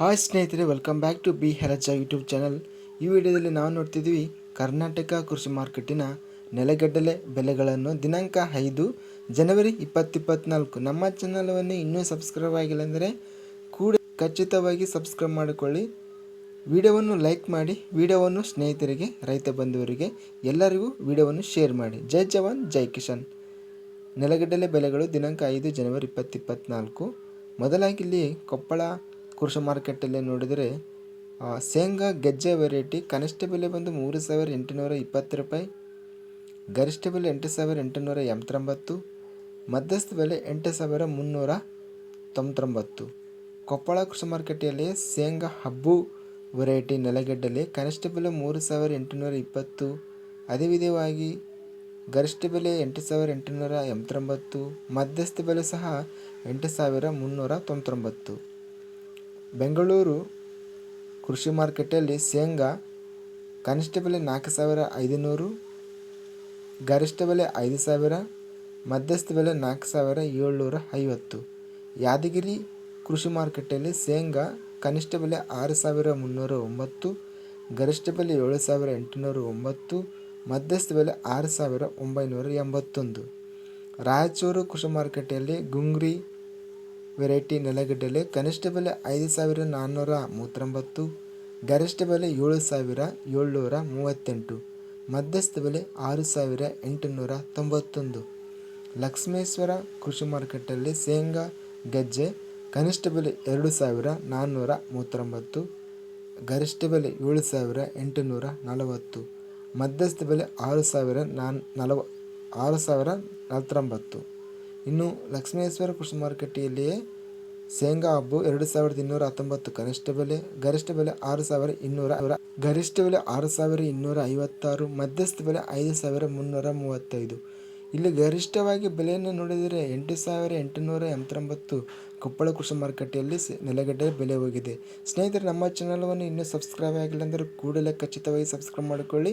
Hi ಸ್ನೇಹಿತರೆ welcome back to B ಹೆರಜ YouTube channel ಈ ವಿಡಿಯೋದಲ್ಲಿ ನಾವು ನೋಡ್ತಿದ್ದೀವಿ ಕರ್ನಾಟಕ ಕೃಷಿ ಮಾರ್ಕೆಟಿನ ನೆಲಗಡಲೆ ಬೆಲೆಗಳನ್ನು ದಿನಾಂಕ ಐದು ಜನವರಿ ಇಪ್ಪತ್ತಿಪ್ಪತ್ನಾಲ್ಕು. ನಮ್ಮ ಚಾನಲನ್ನು ಇನ್ನೂ ಸಬ್ಸ್ಕ್ರೈಬ್ ಆಗಿಲ್ಲ ಅಂದರೆ ಕೂಡ ಖಚಿತವಾಗಿ ಸಬ್ಸ್ಕ್ರೈಬ್ ಮಾಡಿಕೊಳ್ಳಿ. ವಿಡಿಯೋವನ್ನು ಲೈಕ್ ಮಾಡಿ, ವಿಡಿಯೋವನ್ನು ಸ್ನೇಹಿತರಿಗೆ, ರೈತ ಬಂಧುವರಿಗೆ ಎಲ್ಲರಿಗೂ ವಿಡಿಯೋವನ್ನು ಶೇರ್ ಮಾಡಿ. ಜೈ ಜವಾನ್, ಜೈ ಕಿಶನ್ ನೆಲಗಡಲೆ ಬೆಲೆಗಳು ದಿನಾಂಕ ಐದು ಜನವರಿ ಇಪ್ಪತ್ತಿಪ್ಪತ್ನಾಲ್ಕು. ಮೊದಲಾಗಿ ಇಲ್ಲಿ ಕೊಪ್ಪಳ ಕೃಷಿ ಮಾರ್ಕೆಟಲ್ಲಿ ನೋಡಿದರೆ ಶೇಂಗಾ ಗೆಜ್ಜೆ ವೆರೈಟಿ ಕನಿಷ್ಠ ಬೆಲೆ ಬಂದು ಮೂರು ಸಾವಿರ ಎಂಟುನೂರ ಇಪ್ಪತ್ತು ರೂಪಾಯಿ, ಗರಿಷ್ಠ ಬೆಲೆ ಎಂಟು ಸಾವಿರ ಎಂಟುನೂರ ಎಂಬತ್ತೊಂಬತ್ತು, ಮಧ್ಯಸ್ಥ ಬೆಲೆ ಎಂಟು ಸಾವಿರ ಮುನ್ನೂರ ತೊಂಬತ್ತೊಂಬತ್ತು. ಕೊಪ್ಪಳ ಕೃಷಿ ಮಾರ್ಕೆಟಲ್ಲಿ ಶೇಂಗಾ ಹಬ್ಬು ವೆರೈಟಿ ನೆಲಗಡ್ಡೆಯಲ್ಲಿ ಕನಿಷ್ಠ ಬೆಲೆ ಮೂರು ಸಾವಿರ ಎಂಟುನೂರ ಇಪ್ಪತ್ತು ಅದೇ ವಿಧವಾಗಿ ಗರಿಷ್ಠ ಬೆಲೆ ಎಂಟು ಸಾವಿರ ಎಂಟುನೂರ ಎಂಬತ್ತೊಂಬತ್ತು, ಮಧ್ಯಸ್ಥ ಬೆಲೆ ಸಹ ಎಂಟು ಸಾವಿರ ಮುನ್ನೂರ ತೊಂಬತ್ತೊಂಬತ್ತು. ಬೆಂಗಳೂರು ಕೃಷಿ ಮಾರ್ಕೆಟಲ್ಲಿ ಶೇಂಗಾ, ಕನಿಷ್ಠ ಬೆಲೆ ನಾಲ್ಕು ಸಾವಿರ ಐದುನೂರು, ಗರಿಷ್ಠ ಬೆಲೆ ಐದು ಸಾವಿರ, ಮಧ್ಯಸ್ಥ ಬೆಲೆ ನಾಲ್ಕು ಸಾವಿರ ಏಳ್ನೂರ ಐವತ್ತು. ಯಾದಗಿರಿ ಕೃಷಿ ಮಾರ್ಕೆಟಲ್ಲಿ ಶೇಂಗಾ, ಕನಿಷ್ಠ ಬೆಲೆ ಆರು ಸಾವಿರ ಮುನ್ನೂರ ಒಂಬತ್ತು, ಗರಿಷ್ಠ ಬೆಲೆ ಏಳು ಸಾವಿರ ಎಂಟುನೂರ ಒಂಬತ್ತು, ಮಧ್ಯಸ್ಥ ಬೆಲೆ ಆರು ಸಾವಿರ ಒಂಬೈನೂರ ಎಂಬತ್ತೊಂದು. ರಾಯಚೂರು ಕೃಷಿ ಮಾರುಕಟ್ಟೆಯಲ್ಲಿ ಗುಂಗ್ರಿ ವೆರೈಟಿ ನೆಲಗಡ್ಡೆಲೆ ಕನಿಷ್ಠ ಬೆಲೆ ಐದು ಸಾವಿರ ನಾನ್ನೂರ ಮೂವತ್ತೊಂಬತ್ತು, ಗರಿಷ್ಠ ಬೆಲೆ ಏಳು ಸಾವಿರ ಏಳ್ನೂರ ಮೂವತ್ತೆಂಟು, ಮಧ್ಯಸ್ಥ ಬೆಲೆ ಆರು ಸಾವಿರ ಎಂಟುನೂರ ತೊಂಬತ್ತೊಂದು. ಲಕ್ಷ್ಮೇಶ್ವರ ಕೃಷಿ ಮಾರುಕಟ್ಟೆಯಲ್ಲಿ ಶೇಂಗಾ, ಗೆಜ್ಜೆ, ಕನಿಷ್ಠ ಬೆಲೆ ಎರಡು ಸಾವಿರ ನಾನ್ನೂರ ಮೂವತ್ತೊಂಬತ್ತು, ಗರಿಷ್ಠ ಬೆಲೆ ಏಳು ಸಾವಿರ ಎಂಟುನೂರ ನಲವತ್ತು, ಮಧ್ಯಸ್ಥ ಬೆಲೆ ಆರು ಸಾವಿರ ನಾನ್ ನಲವ ಆರು ಸಾವಿರ ನಲವತ್ತೊಂಬತ್ತು. ಇನ್ನು ಲಕ್ಷ್ಮೇಶ್ವರ ಕೃಷಿ ಮಾರುಕಟ್ಟೆಯಲ್ಲಿಯೇ ಶೇಂಗಾ ಹಬ್ಬು ಎರಡು ಸಾವಿರದ ಇನ್ನೂರ ಹತ್ತೊಂಬತ್ತು ಕನಿಷ್ಠ ಬೆಲೆ, ಗರಿಷ್ಠ ಬೆಲೆ ಆರು ಸಾವಿರ ಇನ್ನೂರ ಗರಿಷ್ಠ ಬೆಲೆ ಆರು ಸಾವಿರ ಇನ್ನೂರ ಐವತ್ತಾರು, ಮಧ್ಯಸ್ಥ ಬೆಲೆ ಐದು ಸಾವಿರ ಮುನ್ನೂರ ಮೂವತ್ತೈದು. ಇಲ್ಲಿ ಗರಿಷ್ಠವಾಗಿ ಬೆಲೆಯನ್ನು ನೋಡಿದರೆ ಎಂಟು ಸಾವಿರ ಎಂಟುನೂರ ಎಂಬತ್ತೊಂಬತ್ತು ಕೊಪ್ಪಳ ಕೃಷಿ ಮಾರುಕಟ್ಟೆಯಲ್ಲಿ ನೆಲೆಗಡ್ಡೆ ಬೆಲೆ ಹೋಗಿದೆ. ಸ್ನೇಹಿತರೆ, ನಮ್ಮ ಚಾನಲ್ವನ್ನು ಇನ್ನೂ ಸಬ್ಸ್ಕ್ರೈಬ್ ಆಗಿಲ್ಲ ಅಂದರೆ ಕೂಡಲೇ ಖಚಿತವಾಗಿ ಸಬ್ಸ್ಕ್ರೈಬ್ ಮಾಡಿಕೊಳ್ಳಿ.